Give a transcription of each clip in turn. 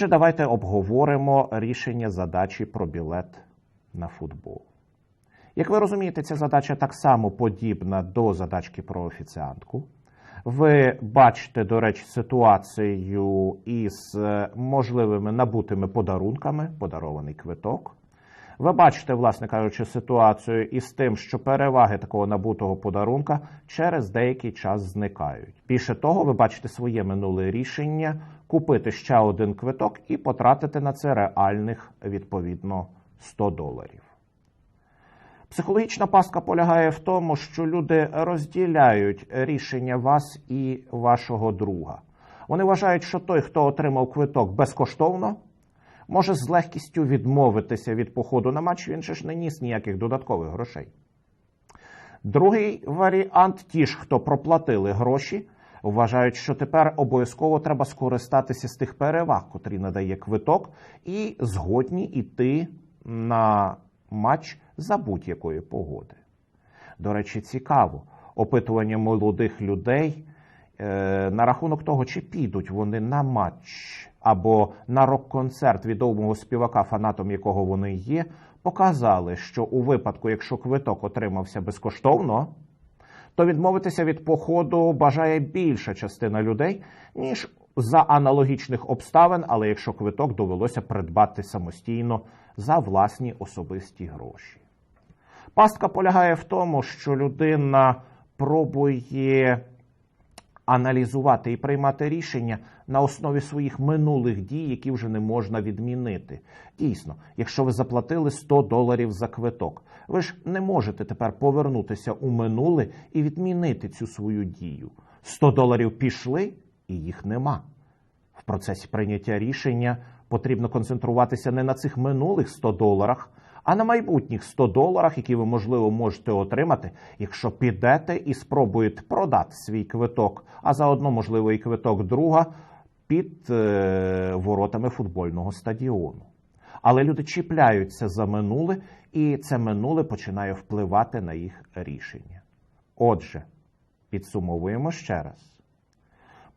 Отже, давайте обговоримо рішення задачі про білет на футбол. Як ви розумієте, ця задача так само подібна до задачки про офіціантку. Ви бачите, до речі, ситуацію із е, можливими набутими подарунками, подарований квиток. Ви бачите, власне кажучи, ситуацію із тим, що переваги такого набутого подарунка через деякий час зникають. Більше того, ви бачите своє минуле рішення купити ще один квиток і потратити на це реальних відповідно 100 доларів. Психологічна пастка полягає в тому, що люди розділяють рішення вас і вашого друга. Вони вважають, що той, хто отримав квиток безкоштовно, може з легкістю відмовитися від походу на матч, він же ж не ніс ніяких додаткових грошей. Другий варіант ті ж, хто проплатили гроші, вважають, що тепер обов'язково треба скористатися з тих переваг, котрі надає квиток, і згодні йти на матч за будь-якої погоди. До речі, цікаво опитування молодих людей е, на рахунок того, чи підуть вони на матч або на рок-концерт відомого співака, фанатом якого вони є, показали, що у випадку, якщо квиток отримався безкоштовно, то відмовитися від походу бажає більша частина людей, ніж за аналогічних обставин, але якщо квиток довелося придбати самостійно за власні особисті гроші. Пастка полягає в тому, що людина пробує аналізувати і приймати рішення на основі своїх минулих дій, які вже не можна відмінити. Дійсно, якщо ви заплатили 100 доларів за квиток, ви ж не можете тепер повернутися у минуле і відмінити цю свою дію. 100 доларів пішли, і їх нема. В процесі прийняття рішення потрібно концентруватися не на цих минулих 100 доларах, а на майбутніх 100 доларах, які ви, можливо, можете отримати, якщо підете і спробуєте продати свій квиток, а заодно, можливо, і квиток друга під е, воротами футбольного стадіону. Але люди чіпляються за минуле, і це минуле починає впливати на їх рішення. Отже, підсумовуємо ще раз.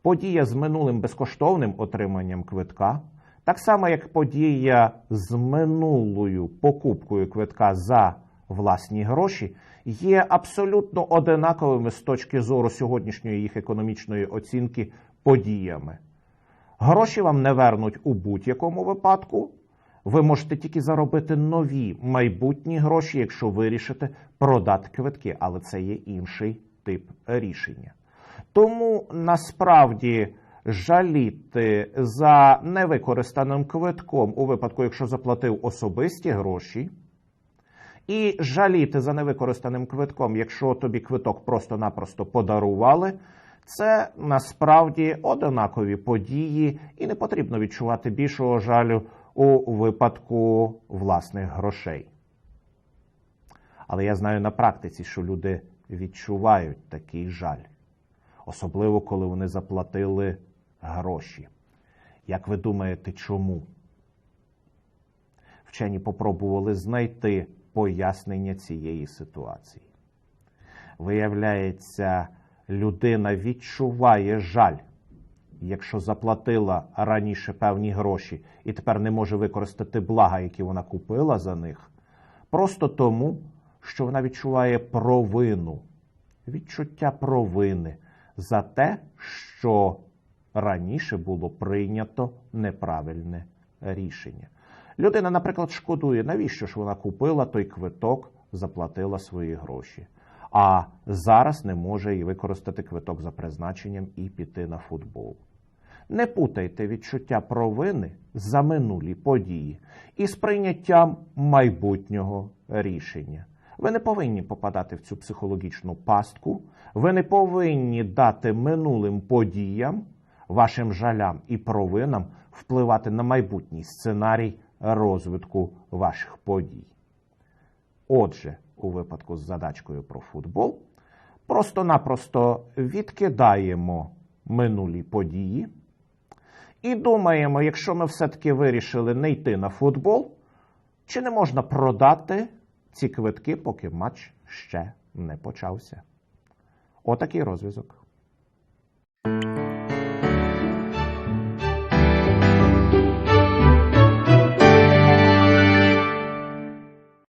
Подія з минулим безкоштовним отриманням квитка, так само як подія з минулою покупкою квитка за власні гроші, є абсолютно одинаковими з точки зору сьогоднішньої їх економічної оцінки подіями. Гроші вам не вернуть у будь-якому випадку. Ви можете тільки заробити нові майбутні гроші, якщо вирішите продати квитки, але це є інший тип рішення. Тому насправді жаліти за невикористаним квитком у випадку, якщо заплатив особисті гроші, і жаліти за невикористаним квитком, якщо тобі квиток просто-напросто подарували, це насправді одинакові події, і не потрібно відчувати більшого жалю у випадку власних грошей. Але я знаю на практиці, що люди відчувають такий жаль, особливо коли вони заплатили гроші. Як ви думаєте, чому? Вчені попробували знайти пояснення цієї ситуації. Виявляється, людина відчуває жаль, якщо заплатила раніше певні гроші і тепер не може використати блага, які вона купила за них, просто тому, що вона відчуває провину, відчуття провини за те, що раніше було прийнято неправильне рішення. Людина, наприклад, шкодує, навіщо ж вона купила той квиток, заплатила свої гроші, а зараз не може і використати квиток за призначенням і піти на футбол. Не путайте відчуття провини за минулі події із прийняттям майбутнього рішення. Ви не повинні попадати в цю психологічну пастку, ви не повинні дати минулим подіям, вашим жалям і провинам впливати на майбутній сценарій розвитку ваших подій. Отже, у випадку з задачкою про футбол, просто-напросто відкидаємо минулі події і думаємо, якщо ми все-таки вирішили не йти на футбол, чи не можна продати ці квитки, поки матч ще не почався. Отакий розв'язок.